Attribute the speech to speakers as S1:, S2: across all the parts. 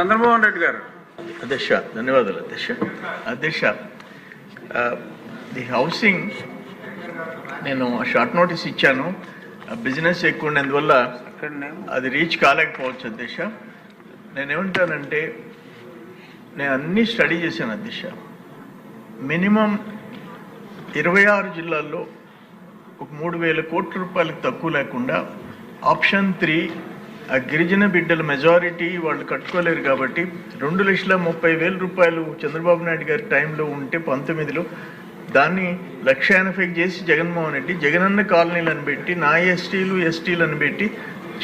S1: చంద్రమోహన్ రెడ్డి గారు.
S2: అధ్యక్ష ధన్యవాదాలు అధ్యక్ష. అధ్యక్ష ది హౌసింగ్ నేను షార్ట్ నోటీస్ ఇచ్చాను. బిజినెస్ ఎక్కువ
S1: అక్కడనే.
S2: అది రీచ్ కాలేకపోవచ్చు అధ్యక్ష. నేనేమంటానంటే నేను అన్ని స్టడీ చేశాను అధ్యక్ష. మినిమం ఇరవై ఆరు జిల్లాల్లో ఒక మూడు వేల కోట్ల రూపాయలకు తక్కువ లేకుండా ఆప్షన్ త్రీ ఆ గిరిజన బిడ్డల మెజారిటీ వాళ్ళు కట్టుకోలేరు కాబట్టి రెండు లక్షల ముప్పై వేల రూపాయలు చంద్రబాబు నాయుడు గారి టైంలో ఉంటే పంతొమ్మిదిలో దాన్ని లక్ష ఎనభై చేసి జగన్మోహన్ రెడ్డి జగనన్న కాలనీలను పెట్టి నా ఎస్టీలు ఎస్టీలను పెట్టి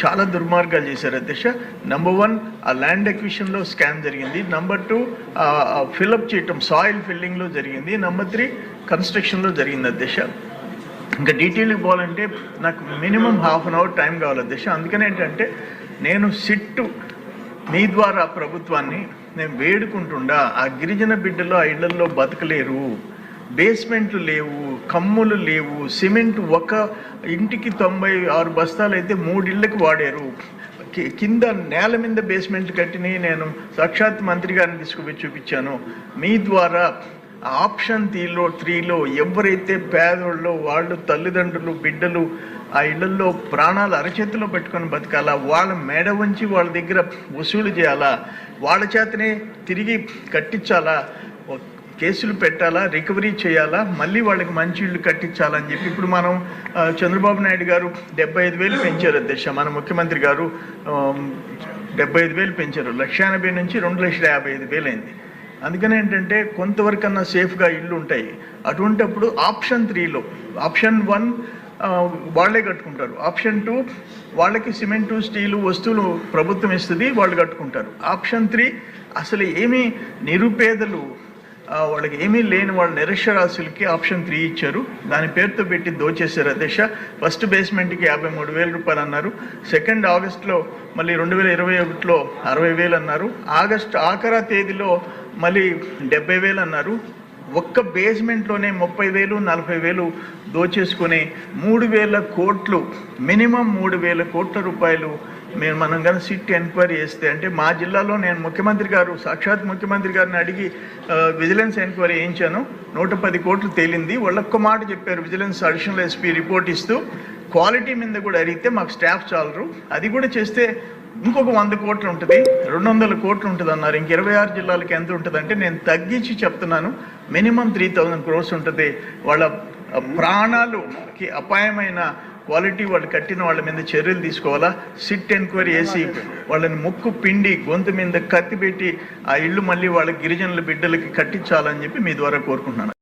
S2: చాలా దుర్మార్గాలు చేశారు అధ్యక్ష. నెంబర్ వన్ ఆ ల్యాండ్ ఎక్విషన్లో స్కామ్ జరిగింది. నెంబర్ టూ ఫిల్అప్ చేయటం సాయిల్ ఫిల్లింగ్లో జరిగింది. నెంబర్ త్రీ కన్స్ట్రక్షన్లో జరిగింది అధ్యక్ష. ఇంకా డీటెయిల్కి పోవాలంటే నాకు minimum half an hour time కావాలి అధ్యక్ష అందుకని ఏంటంటే నేను సిట్టు మీ ద్వారా ప్రభుత్వాన్ని నేను వేడుకుంటుండా ఆ గిరిజన బిడ్డలు ఆ ఇళ్ళలో బతకలేరు. బేస్మెంట్లు లేవు కమ్ములు లేవు సిమెంట్ ఒక ఇంటికి తొంభై ఆరు బస్తాలు అయితే మూడిళ్ళకి వాడారు. కింద నేల మీద బేస్మెంట్ కట్టిని నేను సాక్షాత్ మంత్రి గారిని తీసుకుపోయి చూపించాను. మీ ద్వారా ఆప్షన్ త్రీలో త్రీలో ఎవరైతే పేదోళ్ళు వాళ్ళు తల్లిదండ్రులు బిడ్డలు ఆ ఇళ్ళలో ప్రాణాలు అరచేతిలో పెట్టుకొని బతకాలా వాళ్ళ మేడ వంచి వాళ్ళ దగ్గర వసూలు చేయాలా వాళ్ళ చేతనే తిరిగి కట్టించాలా కేసులు పెట్టాలా రికవరీ చేయాలా మళ్ళీ వాళ్ళకి మంచి ఇళ్ళు కట్టించాలని చెప్పి ఇప్పుడు మనం చంద్రబాబు నాయుడు గారు డెబ్బై ఐదు వేలు పెంచారు అధ్యక్ష మన ముఖ్యమంత్రి గారు డెబ్బై ఐదు వేలు పెంచారు లక్ష ఎనభై నుంచి రెండు లక్షల యాభై ఐదు వేలు అయింది అందుకని ఏంటంటే కొంతవరకు అన్నా సేఫ్గా ఇల్లు ఉంటాయి. అటువంటప్పుడు ఆప్షన్ త్రీలో ఆప్షన్ వన్ వాళ్ళే కట్టుకుంటారు. ఆప్షన్ టూ వాళ్ళకి సిమెంటు స్టీలు వస్తువులు ప్రభుత్వం ఇస్తుంది వాళ్ళు కట్టుకుంటారు. ఆప్షన్ త్రీ అసలు ఏమీ నిరుపేదలు వాళ్ళకి ఏమీ లేని వాళ్ళ నిరక్షరాస్యులకి ఆప్షన్ త్రీ ఇచ్చారు. దాని పేరుతో పెట్టి దోచేశారు అధ్యక్ష. ఫస్ట్ బేస్మెంట్కి యాభై మూడు వేల రూపాయలు అన్నారు సెకండ్ ఆగస్ట్లో మళ్ళీ రెండు వేల ఇరవై ఒకటిలో అరవై వేలు అన్నారు ఆగస్ట్ ఆఖరా తేదీలో మళ్ళీ డెబ్బై వేలు అన్నారు. ఒక్క బేస్మెంట్లోనే ముప్పై వేలు నలభై వేలు దోచేసుకుని మూడు వేల కోట్లు మినిమం మూడు వేల కోట్ల రూపాయలు మేము మనం కానీ సిట్ ఎంక్వైరీ చేస్తే అంటే మా జిల్లాలో నేను ముఖ్యమంత్రి గారు సాక్షాత్ ముఖ్యమంత్రి గారిని అడిగి విజిలెన్స్ ఎంక్వైరీ చేయించాను. నూట పది కోట్లు తేలింది. వాళ్ళొక్క మాట చెప్పారు విజిలెన్స్ అడిషనల్ ఎస్పీ రిపోర్ట్ ఇస్తూ. క్వాలిటీ మీద కూడా అడిగితే మాకు స్టాఫ్ చాలరు. అది కూడా చేస్తే ఇంకొక వంద కోట్లు ఉంటుంది. రెండు వందల కోట్లు ఉంటుంది అన్నారు. ఇంక ఇరవై ఆరు జిల్లాలకి ఎంత ఉంటుంది అంటే నేను తగ్గించి చెప్తున్నాను. మినిమం త్రీ థౌజండ్ క్రోర్స్ ఉంటుంది. వాళ్ళ ప్రాణాలుకి అపాయమైన క్వాలిటీ వాళ్ళు కట్టిన వాళ్ళ మీద చర్యలు తీసుకోవాలా? సిట్ ఎంక్వైరీ చేసి వాళ్ళని ముక్కు పిండి గొంతు మీద కత్తి పెట్టి ఆ ఇల్లు మళ్ళీ వాళ్ళ గిరిజనుల బిడ్డలకి కట్టించాలని చెప్పి మీ ద్వారా కోరుకుంటున్నాను.